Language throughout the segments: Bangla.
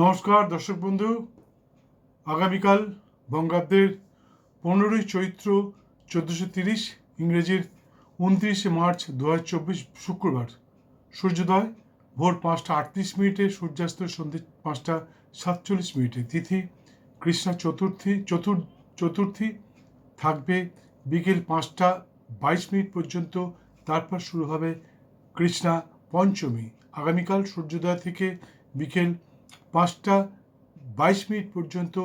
নমস্কার, দর্শক বন্ধু। আগামীকাল বঙ্গাব্দের পনেরোই চৈত্র চোদ্দোশো তিরিশ ইংরেজির উনত্রিশে মার্চ দু চব্বিশ শুক্রবার। সূর্যোদয়, ভোর পাঁচটা আটত্রিশ মিনিটে, সূর্যাস্ত সন্ধ্যে পাঁচটা সাতচল্লিশ মিনিটে। তিথি, কৃষ্ণা চতুর্থী, চতুর, চতুর্থী থাকবে বিকেল পাঁচটা বাইশ মিনিট পর্যন্ত। তারপর শুরু হবে কৃষ্ণা পঞ্চমী। আগামীকাল সূর্যোদয় থেকে বিকেল পাঁচটা বাইশ মিনিট পর্যন্ত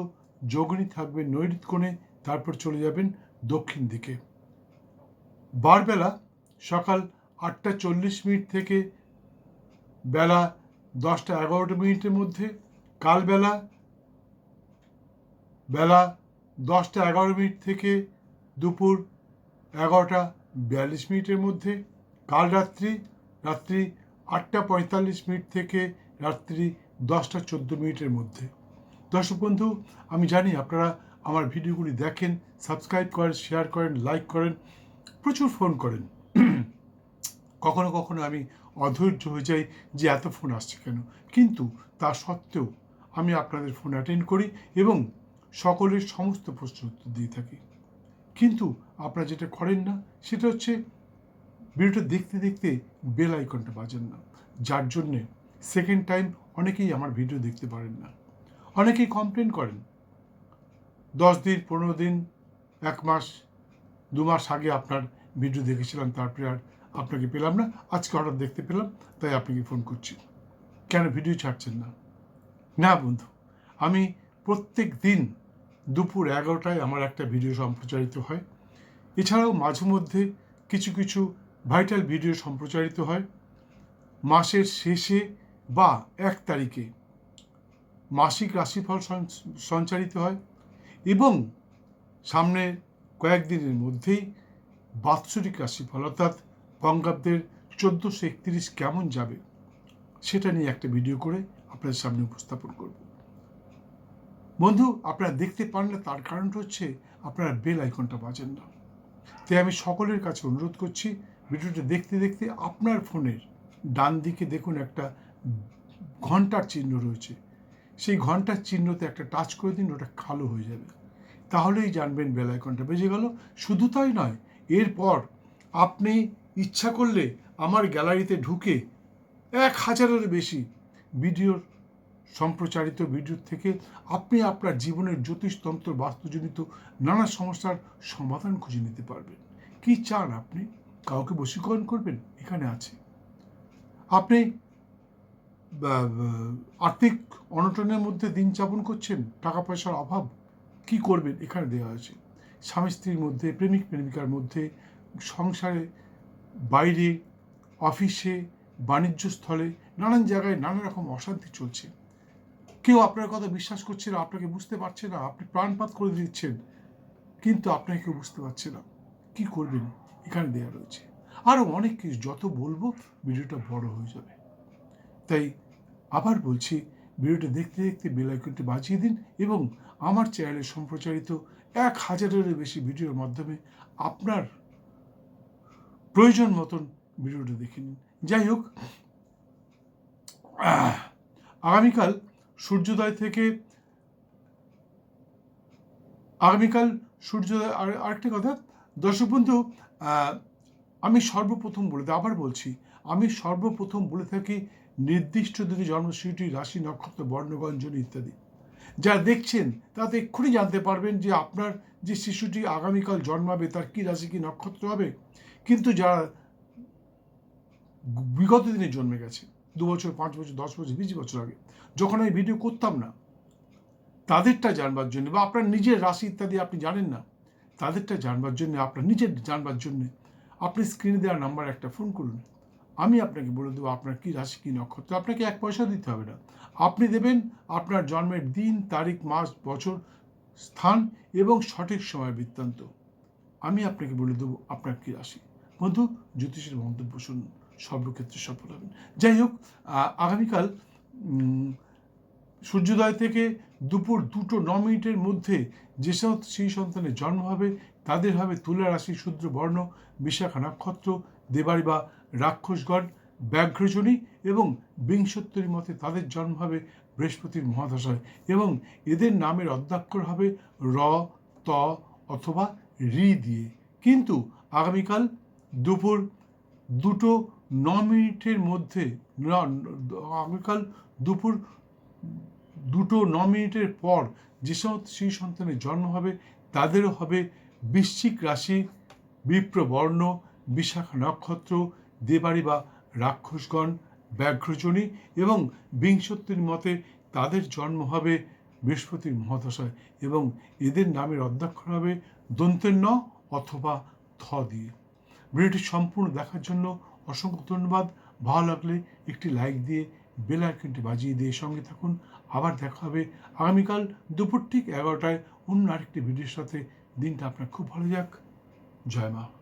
যোগিনী থাকবে নৈরিত কোণে, তারপর চলে যাবেন দক্ষিণ দিকে। বারবেলা সকাল আটটা চল্লিশ মিনিট থেকে বেলা দশটা এগারোটা মিনিটের মধ্যে, কালবেলা বেলা দশটা এগারো মিনিট থেকে দুপুর এগারোটা বিয়াল্লিশ মিনিটের মধ্যে, কাল রাত্রি রাত্রি আটটা পঁয়তাল্লিশ মিনিট থেকে রাত্রি দশটা চোদ্দ মিনিটের মধ্যে। দর্শক বন্ধু, আমি জানি আপনারা আমার ভিডিওগুলি দেখেন, সাবস্ক্রাইব করেন, শেয়ার করেন, লাইক করেন, প্রচুর ফোন করেন। কখনো কখনো আমি অধৈর্য হয়ে যাই যে এত ফোন আসছে কেন? কিন্তু তা সত্ত্বেও আমি আপনাদের ফোন অ্যাটেন্ড করি এবং সকলের সমস্ত প্রশ্ন উত্তর দিয়ে থাকি। কিন্তু আপনারা যেটা করেন না, সেটা হচ্ছে ভিডিওটা দেখতে দেখতে বেল আইকনটা বাজেন না। যার জন্যে সেকেন্ড টাইম অনেকেই আমার ভিডিও দেখতে পারেন না। অনেকেই কমপ্লেন করেন। দশ দিন, পনেরো দিন, এক মাস, দু মাস আগে আপনার ভিডিও দেখেছিলাম, তারপরে আর আপনাকে পেলাম না। আজকে হঠাৎ দেখতে পেলাম, তাই আপনাকে ফোন করছি। কেন ভিডিও ছাড়ছেন না? না বন্ধু, আমি প্রত্যেক দিন দুপুর এগারোটায় আমার একটা ভিডিও সম্প্রচারিত হয়। এছাড়াও মাঝে মধ্যে কিছু কিছু ভাইটাল ভিডিও সম্প্রচারিত হয়। মাসের শেষে বা এক তারিখে মাসিক রাশিফল সঞ্চারিত হয় এবং সামনে কয়েকদিনের মধ্যেই বাৎসরিক রাশিফল, অর্থাৎ বঙ্গাব্দের চোদ্দোশো একত্রিশ কেমন যাবে সেটা নিয়ে একটা ভিডিও করে আপনাদের সামনে উপস্থাপন করব। বন্ধু, আপনারা দেখতে পান না, তার কারণটা হচ্ছে আপনারা বেল আইকনটা বাজেন না। তাই আমি সকলের কাছে অনুরোধ করছি, ভিডিওটা দেখতে দেখতে আপনার ফোনের ডান দিকে দেখুন একটা ঘণ্টার চিহ্ন রয়েছে। সেই ঘণ্টার চিহ্নতে একটা টাচ করে দিন, ওটা কালো হয়ে যাবে। তাহলেই জানবেন বেল আইকনটা বেজে গেল। শুধু তাই নয়, এরপর আপনি ইচ্ছা করলে আমার গ্যালারিতে ঢুকে এক হাজারের বেশি ভিডিওর, সম্প্রচারিত ভিডিও থেকে আপনি আপনার জীবনের জ্যোতিষতন্ত্র বাস্তুজনিত নানা সমস্যার সমাধান খুঁজে নিতে পারবেন। কি চান আপনি? কাউকে বশীকরণ করবেন? এখানে আছে। আপনি আর্থিক অনটনের মধ্যে দিন যাপন করছেন, টাকা পয়সার অভাব, কি করবেন এখানে দেওয়া আছে স্বামী স্ত্রীর মধ্যে, প্রেমিক প্রেমিকার মধ্যে, সংসারে, বাইরে, অফিসে, বাণিজ্য স্থলে, নানান জায়গায় নানা রকম অশান্তি চলছে। কেউ আপনার কথা বিশ্বাস করছে না, আপনাকে বুঝতে পারছে না, আপনি প্রাণপাত করে দিচ্ছেন, কিন্তু আপনাকে কেউ বুঝতে পারছে না। কি করবেন? এখানে দেওয়া রয়েছে। আরও অনেক কিছু, যত বলব, ভিডিওটা বড় হয়ে যাবে। তাই আবার বলছি, ভিডিওটা দেখতে দেখতে বেল আইকনটি বাজিয়ে দিন এবং আমার চ্যানেলে সম্প্রচারিত এক হাজারেরও বেশি ভিডিওর মাধ্যমে আপনার প্রয়োজন মতন ভিডিওটা দেখে নিন। যাই হোক আগামীকাল সূর্যোদয় থেকে, আগামীকাল সূর্যোদয় আর আরেকটা কথা, দর্শক বন্ধু আমি সর্বপ্রথম বলে, আবার বলছি, আমি সর্বপ্রথম বলে থাকি নির্দিষ্ট দিনে জন্মসূচিটি রাশি, নক্ষত্র বর্ণগঞ্জন ইত্যাদি। যারা দেখছেন, তাতে এক্ষুনি জানতে পারবেন যে আপনার যে শিশুটি আগামীকাল জন্মাবে, তার কী রাশি, কী নক্ষত্র হবে। কিন্তু যারা বিগত দিনে জন্মে গেছে, দু বছর, পাঁচ বছর, দশ বছর, বিশ বছর আগে, যখন আমি ভিডিও করতাম না, তাদেরটা জানবার জন্য বা আপনার নিজের রাশি ইত্যাদি আপনি জানেন না, তাদেরটা জানবার জন্য, আপনার নিজের জানবার জন্য আপনি স্ক্রিনে দেওয়া নাম্বার একটা ফোন করুন। আমি আপনাকে বলে দেবো আপনার কী রাশি, কী নক্ষত্র। আপনাকে এক পয়সা দিতে হবে না। আপনি দেবেন আপনার জন্মের দিন, তারিখ, মাস, বছর, স্থান এবং সঠিক সময় বৃত্তান্ত। আমি আপনাকে বলে দেবো আপনার কী রাশি। বন্ধু, জ্যোতিষের মন্তব্য শুনুন। সর্বক্ষেত্রে সফল হবেন। যাই হোক আগামীকাল সূর্যোদয় থেকে দুপুর দুটো ন মিনিটের মধ্যে যে সেই সন্তানের জন্ম হবে। তাদের হবে তুলা রাশি, শূদ্র, বর্ণ, বিশাখা নক্ষত্র, দেবাড়ি বা রাক্ষসগণ, ব্যাঘ্রজনী এবং বিংশোত্তরী মতে তাদের জন্ম হবে বৃহস্পতির মহাদশায় এবং এদের নামের অধ্যাক্ষর হবে র, ত অথবা রি দিয়ে। কিন্তু আগামীকাল দুপুর দুটো ন মিনিটের মধ্যে আগামীকাল দুপুর দুটো ন মিনিটের পর যে সমস্ত শিশু সন্তানের জন্ম হবে, তাদেরও হবে বৃশ্চিক রাশি, বিপ্রবর্ণ, বিশাখা নক্ষত্র দেবাড়ি বা রাক্ষসগণ, ব্যাঘ্রজনী এবং বিংশতির মতে তাদের জন্ম হবে বৃহস্পতির মহাদশায় এবং এদের নামের অধ্যাক্ষর হবে দন্তের ন অথবা থ দিয়ে। ভিডিওটি সম্পূর্ণ দেখার জন্য অসংখ্য ধন্যবাদ। ভালো লাগলে একটি লাইক দিয়ে বেল আইকনটি বাজিয়ে দিয়ে সঙ্গে থাকুন। আবার দেখা হবে আগামীকাল দুপুর ঠিক এগারোটায় অন্য আরেকটি ভিডিওর সাথে। দিনটা আপনার খুব ভালো যাক। জয় মা।